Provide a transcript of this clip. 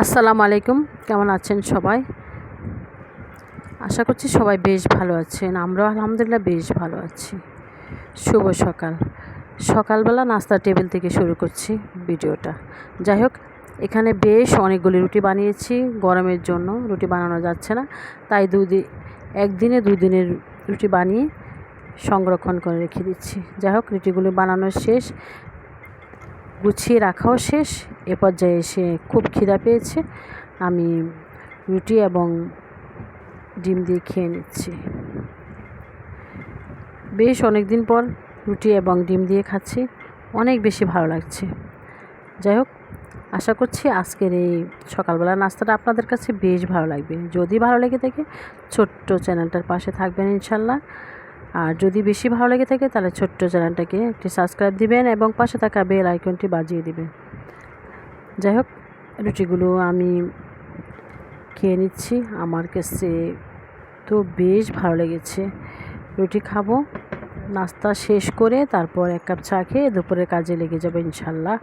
আসসালামু আলাইকুম। কেমন আছেন সবাই? আশা করছি সবাই বেশ ভালো আছেন। আমরাও আলহামদুলিল্লাহ বেশ ভালো আছি। শুভ সকাল। সকালবেলা নাস্তার টেবিল থেকে শুরু করছি ভিডিওটা। যাই হোক, এখানে বেশ অনেকগুলি রুটি বানিয়েছি। গরমের জন্য রুটি বানানো যাচ্ছে না। তাই দুদিন একদিনে দুই দিনের রুটি বানিয়ে সংরক্ষণ করে রেখে দিচ্ছি। যাই হোক, রুটিগুলো বানানো শেষ। গুছিয়ে রাখাও শেষ। এ পর্যায়ে এসে খুব খিদা পেয়েছে। আমি রুটি এবং ডিম দিয়ে খেয়ে নিচ্ছি। বেশ অনেক দিন পর রুটি এবং ডিম দিয়ে খাচ্ছি। অনেক বেশি ভালো লাগছে। যাই হোক, আশা করছি আজকের এই সকালবেলা নাস্তাটা আপনাদের কাছে বেশ ভালো লাগবে। যদি ভালো লেগে থাকে, ছোট্ট চ্যানেলটার পাশে থাকবেন ইনশাল্লাহ। আর যদি বেশি ভালো লেগে থাকে, তাহলে ছোট্ট চ্যানেলটাকে একটি সাবস্ক্রাইব দিবেন এবং পাশে থাকা বেল আইকনটি বাজিয়ে দিবেন। যাই হোক, রুটিগুলো আমি খেয়ে নিচ্ছি। আমার কাছে তো বেশ ভালো লেগেছে। রুটি খাব, নাস্তা শেষ করে তারপর এক কাপ চা খেয়ে দুপুরের কাজে লেগে যাবে ইনশাল্লাহ।